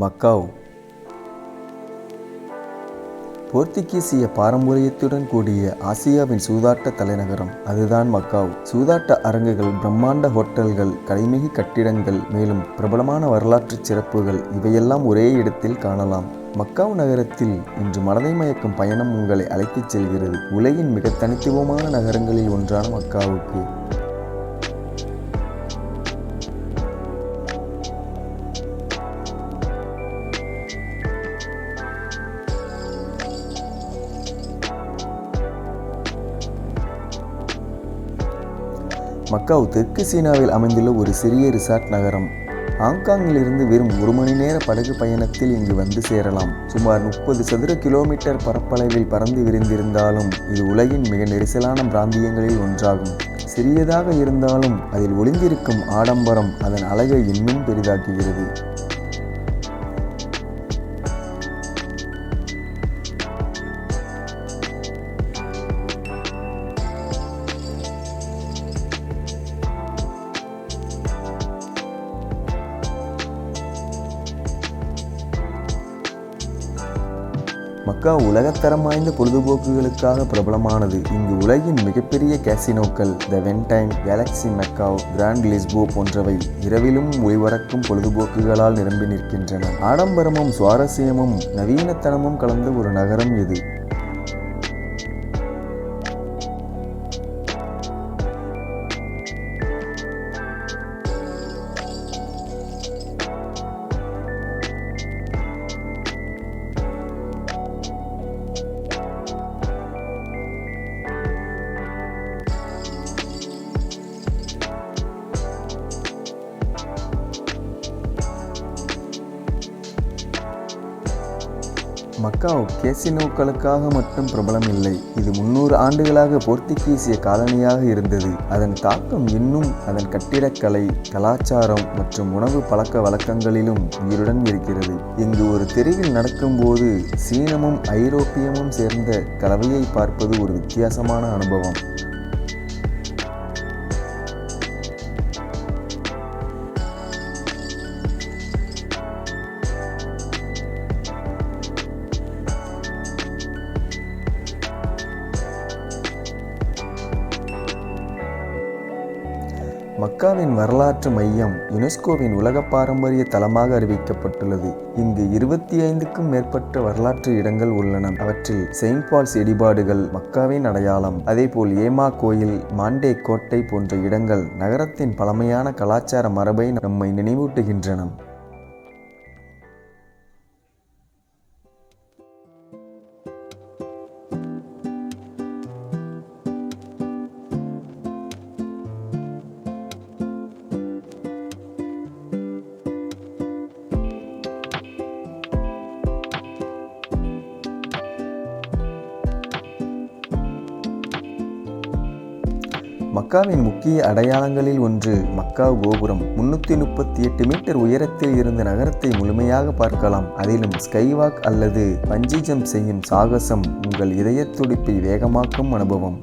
Macaw. போர்த்துகீசிய பாரம்பரியத்துடன் கூடிய ஆசியாவின் சூதாட்ட தலைநகரம் அதுதான் மக்காவ். சூதாட்ட அரங்குகள் பிரம்மாண்ட ஹோட்டல்கள் கலைமிகு கட்டிடங்கள் மேலும் பிரபலமான வரலாற்று சிறப்புகள் இவையெல்லாம் ஒரே இடத்தில் காணலாம். மக்காவ் நகரத்தில் இன்று மனதை மயக்கும் பயணம் உங்களை அழைத்துச் செல்கிறது. உலகின் மிக தனித்துவமான நகரங்களில் ஒன்றான மக்காவுக்கு. மக்காவ் தெற்கு சீனாவில் அமைந்துள்ள ஒரு சிறிய ரிசார்ட் நகரம். ஹாங்காங்கிலிருந்து வெறும் ஒரு மணி நேர படகு பயணத்தில் இங்கு வந்து சேரலாம். சுமார் முப்பது சதுர கிலோமீட்டர் பரப்பளவில் பறந்து விரிந்திருந்தாலும் இது உலகின் மிக நெரிசலான பிராந்தியங்களில் ஒன்றாகும். சிறியதாக இருந்தாலும் அதில் ஒளிந்திருக்கும் ஆடம்பரம் அதன் அழகை இன்னும் பெரிதாக்குகிறது. மக்கா உலகத்தரம் வாய்ந்த பொழுதுபோக்குகளுக்காக பிரபலமானது. இங்கு உலகின் மிகப்பெரிய கேசினோக்கள் the Venetian Galaxy Macau Grand Lisboa போன்றவை இரவிலும் ஒளிபரக்கும் பொழுதுபோக்குகளால் நிரம்பி நிற்கின்றன. ஆடம்பரமும் சுவாரஸ்யமும் நவீனத்தனமும் கலந்த ஒரு நகரம் இது மக்காவ் கேசினோக்களுக்காக மட்டும் பிரபலம் இல்லை. இது முன்னூறு ஆண்டுகளாக போர்த்துகீசிய காலனியாக இருந்தது. அதன் தாக்கம் இன்னும் அதன் கட்டிடக்கலை கலாச்சாரம் மற்றும் உணவு பழக்க வழக்கங்களிலும் உயிருடன் இருக்கிறது. இங்கு ஒரு தெருவில் நடக்கும்போது சீனமும் ஐரோப்பியமும் சேர்ந்த கலவையை பார்ப்பது ஒரு வித்தியாசமான அனுபவம். மக்காவின் வரலாற்று மையம் யுனெஸ்கோவின் உலக பாரம்பரிய தலமாக அறிவிக்கப்பட்டுள்ளது. இங்கு இருபத்தி ஐந்துக்கும் மேற்பட்ட வரலாற்று இடங்கள் உள்ளன. அவற்றில் செயின்ட் பால்ஸ் இடிபாடுகள் மக்காவின் அடையாளம். அதேபோல் ஏமா கோயில் மாண்டே கோட்டை போன்ற இடங்கள் நகரத்தின் பழமையான கலாச்சார மரபை நம்மை நினைவூட்டுகின்றன. மக்காவின் முக்கிய அடையாளங்களில் ஒன்று மக்கா கோபுரம். முன்னூற்றி முப்பத்தி எட்டு மீட்டர் உயரத்தில் இருந்த நகரத்தை முழுமையாக பார்க்கலாம். அதிலும் ஸ்கைவாக் அல்லது பஞ்சி ஜம்ப் செய்யும் சாகசம் உங்கள் இதய துடிப்பை வேகமாக்கும் அனுபவம்.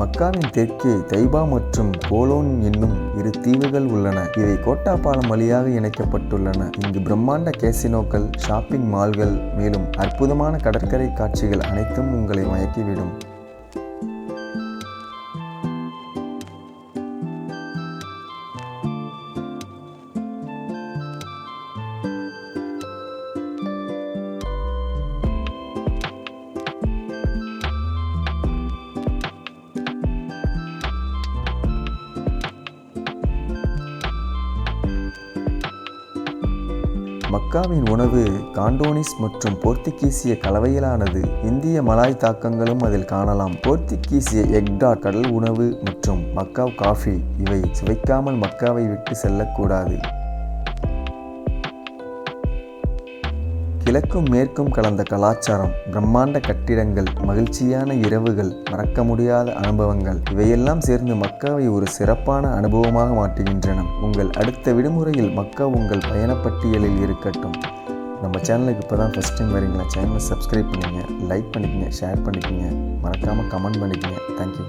மக்காவின் தெற்கே தைபா மற்றும் கோலோன் என்னும் இரு தீவுகள் உள்ளன. இவை கோட்டா பாலம் வழியாக இணைக்கப்பட்டுள்ளன. இங்கு பிரம்மாண்ட கேசினோக்கள் ஷாப்பிங் மால்கள் மேலும் அற்புதமான கடற்கரை காட்சிகள் அனைத்தும் உங்களை மயக்கிவிடும். மக்காவின் உணவு காண்டோனிஸ் மற்றும் போர்த்துகீசிய கலவையிலானது இந்திய மலாய் தாக்கங்களும் அதில் காணலாம். போர்த்துகீசிய எக்டா கடல் உணவு மற்றும் மக்காவ் காஃபி இவை சுவைக்காமல் மக்காவை விட்டு செல்லக்கூடாது. கிழக்கும் மேற்கும் கலந்த கலாச்சாரம் பிரம்மாண்ட கட்டிடங்கள் மகிழ்ச்சியான இரவுகள் மறக்க முடியாத அனுபவங்கள் இவையெல்லாம் சேர்ந்து மக்காவை ஒரு சிறப்பான அனுபவமாக மாற்றுகின்றன. உங்கள் அடுத்த விடுமுறையில் மக்கா உங்கள் பயணப்பட்டியலில் இருக்கட்டும். நம்ம சேனலுக்கு இப்போ தான் ஃபஸ்ட் டைம் வரீங்களா? சேனலை சப்ஸ்கிரைப் பண்ணிக்கங்க லைக் பண்ணிக்கங்க ஷேர் பண்ணிக்கங்க. மறக்காமல் கமெண்ட் பண்ணிக்கங்க. தேங்க்யூ